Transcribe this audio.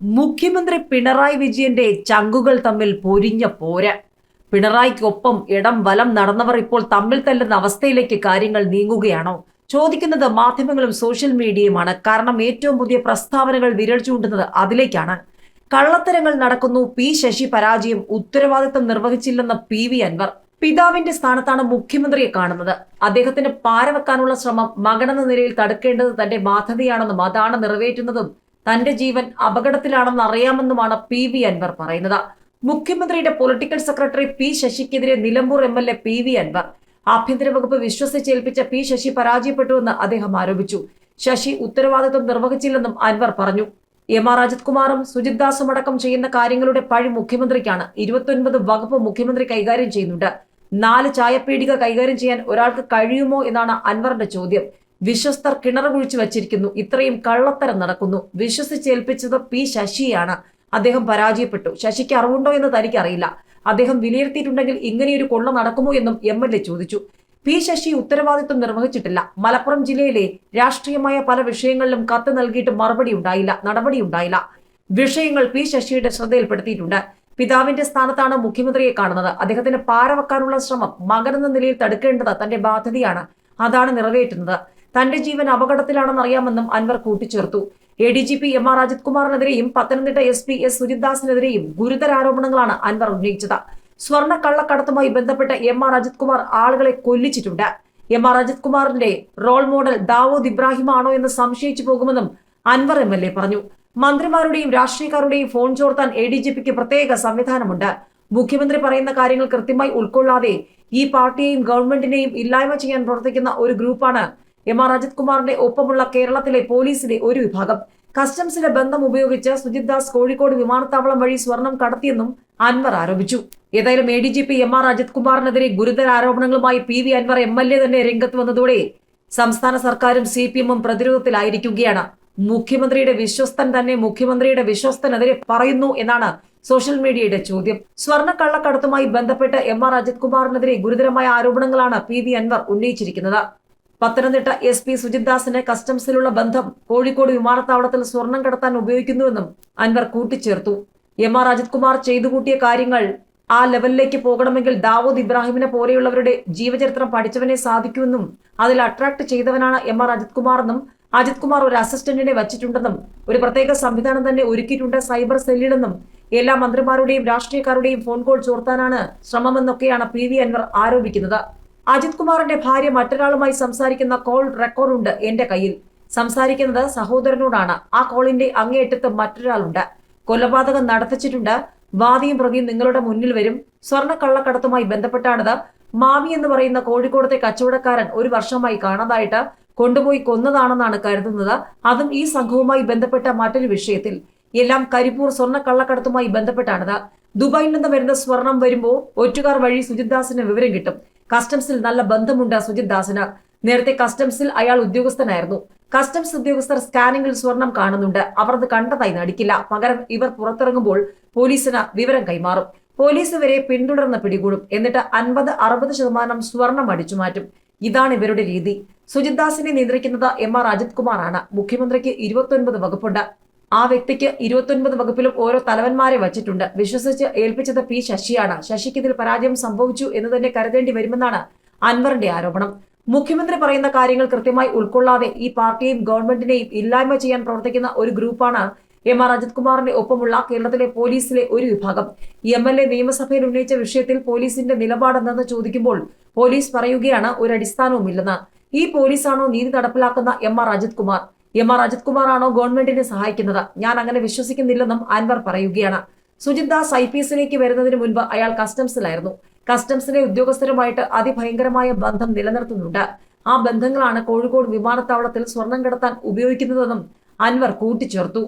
മുഖ്യമന്ത്രി പിണറായി വിജയന്റെ ചങ്കുകൾ തമ്മിൽ പൊരിഞ്ഞ പോര. പിണറായിക്കൊപ്പം ഇടം വലം നടന്നവർ ഇപ്പോൾ തമ്മിൽ തല്ലുന്ന അവസ്ഥയിലേക്ക് കാര്യങ്ങൾ നീങ്ങുകയാണോ? ചോദിക്കുന്നത് മാധ്യമങ്ങളും സോഷ്യൽ മീഡിയയുമാണ്. കാരണം ഏറ്റവും പുതിയ പ്രസ്താവനകൾ വിരൽ ചൂണ്ടുന്നത് അതിലേക്കാണ്. കള്ളത്തരങ്ങൾ നടക്കുന്നു. പി ശശി പരാജയം. ഉത്തരവാദിത്തം നിർവഹിച്ചില്ലെന്ന പി വി അൻവർ. പിതാവിന്റെ സ്ഥാനത്താണ് മുഖ്യമന്ത്രിയെ കാണുന്നത്. അദ്ദേഹത്തിന് പാരവെക്കാനുള്ള ശ്രമം മകനെന്ന നിലയിൽ തടുക്കേണ്ടത് തന്റെ ബാധ്യതയാണെന്നും അതാണ് നിറവേറ്റുന്നതും തന്റെ ജീവൻ അപകടത്തിലാണെന്ന് അറിയാമെന്നുമാണ് പി വി അൻവർ പറയുന്നത്. മുഖ്യമന്ത്രിയുടെ political secretary P ശശിക്കെതിരെ Nilambur M L A P V Anvar. ആഭ്യന്തര വകുപ്പ് വിശ്വസിച്ചേൽപ്പിച്ച പി ശശി പരാജയപ്പെട്ടുവെന്ന് അദ്ദേഹം ആരോപിച്ചു. ശശി ഉത്തരവാദിത്വം നിർവഹിച്ചില്ലെന്നും അൻവർ പറഞ്ഞു. എം ആർ അജിത് കുമാറും സുജിത് ദാസും അടക്കം ചെയ്യുന്ന കാര്യങ്ങളുടെ പഴി മുഖ്യമന്ത്രിക്കാണ് ഇരുപത്തൊൻപത് വകുപ്പ് മുഖ്യമന്ത്രി കൈകാര്യം ചെയ്യുന്നുണ്ട്. നാല് ചായപ്പീടിക കൈകാര്യം ചെയ്യാൻ ഒരാൾക്ക് കഴിയുമോ എന്നാണ് അൻവറിന്റെ ചോദ്യം. വിശ്വസ്തർ കിണർ കുഴിച്ചു വച്ചിരിക്കുന്നു. ഇത്രയും കള്ളത്തരം നടക്കുന്നു. വിശ്വസിച്ചേൽപ്പിച്ചത് പി ശശിയാണ്. അദ്ദേഹം പരാജയപ്പെട്ടു. ശശിക്ക് അറിവുണ്ടോ എന്ന് തനിക്കറിയില്ല. അദ്ദേഹം വിലയിരുത്തിയിട്ടുണ്ടെങ്കിൽ ഇങ്ങനെയൊരു കൊള്ള നടക്കുമോ എന്നും എം എൽ എ ചോദിച്ചു. പി ശശി ഉത്തരവാദിത്വം നിർവഹിച്ചിട്ടില്ല. മലപ്പുറം ജില്ലയിലെ രാഷ്ട്രീയമായ പല വിഷയങ്ങളിലും കത്ത് നൽകിയിട്ട് മറുപടി ഉണ്ടായില്ല നടപടി ഉണ്ടായില്ല. വിഷയങ്ങൾ പി ശശിയുടെ ശ്രദ്ധയിൽപ്പെടുത്തിയിട്ടുണ്ട്. പിതാവിന്റെ സ്ഥാനത്താണ് മുഖ്യമന്ത്രിയെ കാണുന്നത്. അദ്ദേഹത്തിന് പാരവെക്കാനുള്ള ശ്രമം മകനെന്ന നിലയിൽ തടുക്കേണ്ടത് തന്റെ ബാധ്യതയാണ്. അതാണ് നിറവേറ്റുന്നത്. തന്റെ ജീവൻ അപകടത്തിലാണെന്ന് അറിയാമെന്നും അൻവർ കൂട്ടിച്ചേർത്തു. A D G P M R Ajith കുമാറിനെതിരെയും Pathanamthitta S P S സുജിത്ദാസിനെതിരെയും ഗുരുതര ആരോപണങ്ങളാണ് അൻവർ ഉന്നയിച്ചത്. സ്വർണ കള്ളക്കടത്തുമായി ബന്ധപ്പെട്ട എം ആർ അജിത് കുമാർ ആളുകളെ കൊല്ലിച്ചിട്ടുണ്ട്. എം ആർ അജിത് കുമാറിന്റെ റോൾ മോഡൽ ദാവൂദ് ഇബ്രാഹിം ആണോ എന്ന് സംശയിച്ചു പോകുമെന്നും അൻവർ എം എൽ എ പറഞ്ഞു. മന്ത്രിമാരുടെയും രാഷ്ട്രീയക്കാരുടെയും ഫോൺ ചോർത്താൻ എ ഡി ജി പിക്ക് പ്രത്യേക സംവിധാനമുണ്ട്. മുഖ്യമന്ത്രി പറയുന്ന കാര്യങ്ങൾ കൃത്യമായി ഉൾക്കൊള്ളാതെ ഈ പാർട്ടിയെയും ഗവൺമെന്റിനെയും ഇല്ലായ്മ ചെയ്യാൻ പ്രവർത്തിക്കുന്ന ഒരു ഗ്രൂപ്പാണ് എം ആർ അജിത് കുമാറിന്റെ ഒപ്പമുള്ള കേരളത്തിലെ പോലീസിലെ ഒരു വിഭാഗം. കസ്റ്റംസിന്റെ ബന്ധം ഉപയോഗിച്ച് സുജിത് ദാസ് കോഴിക്കോട് വിമാനത്താവളം വഴി സ്വർണം കടത്തിയെന്നും അൻവർ ആരോപിച്ചു. ഏതായാലും A D G P M R Ajith കുമാറിനെതിരെ ഗുരുതര ആരോപണങ്ങളുമായി P V Anvar M L A തന്നെ രംഗത്ത് വന്നതോടെ സംസ്ഥാന സർക്കാരും സി പി എമ്മും പ്രതിരോധത്തിലായിരിക്കുകയാണ്. മുഖ്യമന്ത്രിയുടെ വിശ്വസ്തൻ തന്നെ മുഖ്യമന്ത്രിയുടെ വിശ്വസ്തനെതിരെ പറയുന്നു എന്നാണ് സോഷ്യൽ മീഡിയയുടെ ചോദ്യം. സ്വർണ കള്ളക്കടത്തുമായി ബന്ധപ്പെട്ട് എം ആർ അജിത് കുമാറിനെതിരെ ഗുരുതരമായ ആരോപണങ്ങളാണ് പി വി അൻവർ ഉന്നയിച്ചിരിക്കുന്നത്. പത്തനംതിട്ട എസ് പി സുജിത് ദാസിന്റെ കസ്റ്റംസിലുള്ള ബന്ധം കോഴിക്കോട് വിമാനത്താവളത്തിൽ സ്വർണം കടത്താൻ ഉപയോഗിക്കുന്നുവെന്നും അൻവർ കൂട്ടിച്ചേർത്തു. എം ആർ അജിത് കുമാർ ചെയ്തു കൂട്ടിയ കാര്യങ്ങൾ ആ ലെവലിലേക്ക് പോകണമെങ്കിൽ ദാവൂദ് ഇബ്രാഹിമിനെ പോലെയുള്ളവരുടെ ജീവചരിത്രം പഠിച്ചവനെ സാധിക്കുമെന്നും അതിൽ അട്രാക്ട് ചെയ്തവനാണ് എം ആർ അജിത് കുമാർ എന്നും അജിത് കുമാർ ഒരു അസിസ്റ്റന്റിനെ വച്ചിട്ടുണ്ടെന്നും ഒരു പ്രത്യേക സംവിധാനം തന്നെ ഒരുക്കിയിട്ടുണ്ട് സൈബർ സെല്ലിലെന്നും എല്ലാ മന്ത്രിമാരുടെയും രാഷ്ട്രീയക്കാരുടെയും ഫോൺ കോൾ ചോർത്താനാണ് ശ്രമമെന്നൊക്കെയാണ് പി വി അൻവർ ആരോപിക്കുന്നത്. അജിത് കുമാറിന്റെ ഭാര്യ മറ്റൊരാളുമായി സംസാരിക്കുന്ന കോൾ റെക്കോർഡുണ്ട് എന്റെ കയ്യിൽ. സംസാരിക്കുന്നത് സഹോദരനോടാണ്. ആ കോളിന്റെ അങ്ങേയറ്റത്ത് മറ്റൊരാളുണ്ട്. കൊലപാതകം നടത്തിച്ചിട്ടുണ്ട്. വാദിയും പ്രതിയും നിങ്ങളുടെ മുന്നിൽ വരും. സ്വർണ കള്ളക്കടത്തുമായി ബന്ധപ്പെട്ടാണിത്. മാമി എന്ന് പറയുന്ന കോഴിക്കോടത്തെ കച്ചവടക്കാരൻ ഒരു വർഷമായി കാണാതായിട്ട് കൊണ്ടുപോയി കൊന്നതാണെന്നാണ് കരുതുന്നത്. അതും ഈ സംഘവുമായി ബന്ധപ്പെട്ട മറ്റൊരു വിഷയത്തിൽ. എല്ലാം കരിപ്പൂർ സ്വർണ കള്ളക്കടത്തുമായി ബന്ധപ്പെട്ടാണിത്. ദുബായിൽ നിന്ന് വരുന്ന സ്വർണം വരുമ്പോൾ ഒറ്റുകാർ വഴി സുജിത് ദാസിന് വിവരം കിട്ടും. കസ്റ്റംസിൽ നല്ല ബന്ധമുണ്ട് സുജിത് ദാസിന്. നേരത്തെ കസ്റ്റംസിൽ അയാൾ ഉദ്യോഗസ്ഥനായിരുന്നു. കസ്റ്റംസ് ഉദ്യോഗസ്ഥർ സ്കാനിംഗിൽ സ്വർണം കാണുന്നുണ്ട്. അവർ അത് കണ്ടതായി നടിക്കില്ല. പകരം ഇവർ പുറത്തിറങ്ങുമ്പോൾ പോലീസിന് വിവരം കൈമാറും. പോലീസ് ഇവരെ പിന്തുടർന്ന് പിടികൂടും. എന്നിട്ട് അൻപത് അറുപത് ശതമാനം സ്വർണം അടിച്ചു മാറ്റും. ഇതാണ് ഇവരുടെ രീതി. സുജിത് ദാസിനെ നിയന്ത്രിക്കുന്നത് എം ആർ അജിത് കുമാറാണ്. മുഖ്യമന്ത്രിക്ക് ഇരുപത്തൊൻപത് വകുപ്പുണ്ട്. ആ വ്യക്തിക്ക് ഇരുപത്തൊൻപത് വകുപ്പിലും ഓരോ തലവന്മാരെ വച്ചിട്ടുണ്ട്. വിശ്വസിച്ച് ഏൽപ്പിച്ചത് പി ശശിയാണ്. ശശിക്ക് ഇതിൽ പരാജയം സംഭവിച്ചു എന്ന് തന്നെ കരുതേണ്ടി വരുമെന്നാണ് അൻവറിന്റെ ആരോപണം. മുഖ്യമന്ത്രി പറയുന്ന കാര്യങ്ങൾ കൃത്യമായി ഉൾക്കൊള്ളാതെ ഈ പാർട്ടിയും ഗവൺമെന്റിനെയും ഇല്ലായ്മ ചെയ്യാൻ പ്രവർത്തിക്കുന്ന ഒരു ഗ്രൂപ്പാണ് എം ആർ അജിത് കുമാറിന്റെ ഒപ്പമുള്ള കേരളത്തിലെ പോലീസിലെ ഒരു വിഭാഗം. എം എൽ എ നിയമസഭയിൽ ഉന്നയിച്ച വിഷയത്തിൽ പോലീസിന്റെ നിലപാടെന്തെന്ന് ചോദിക്കുമ്പോൾ പോലീസ് പറയുകയാണ് ഒരു അടിസ്ഥാനവുമില്ലെന്ന് ഈ പോലീസാണോ നീതി നടപ്പിലാക്കുന്ന M R Ajith Kumar? M R Ajith Kumar ആണോ ഗവൺമെന്റിനെ സഹായിക്കുന്നത്? ഞാൻ അങ്ങനെ വിശ്വസിക്കുന്നില്ലെന്നും അൻവർ പറയുകയാണ്. സുജിത് ദാസ് ഐ പി എസിലേക്ക് വരുന്നതിന് മുൻപ് അയാൾ കസ്റ്റംസിലായിരുന്നു. കസ്റ്റംസിലെ ഉദ്യോഗസ്ഥരുമായിട്ട് അതിഭയങ്കരമായ ബന്ധം നിലനിർത്തുന്നുണ്ട്. ആ ബന്ധങ്ങളാണ് കോഴിക്കോട് വിമാനത്താവളത്തിൽ സ്വർണം കടത്താൻ ഉപയോഗിക്കുന്നതെന്നും അൻവർ കൂട്ടിച്ചേർത്തു.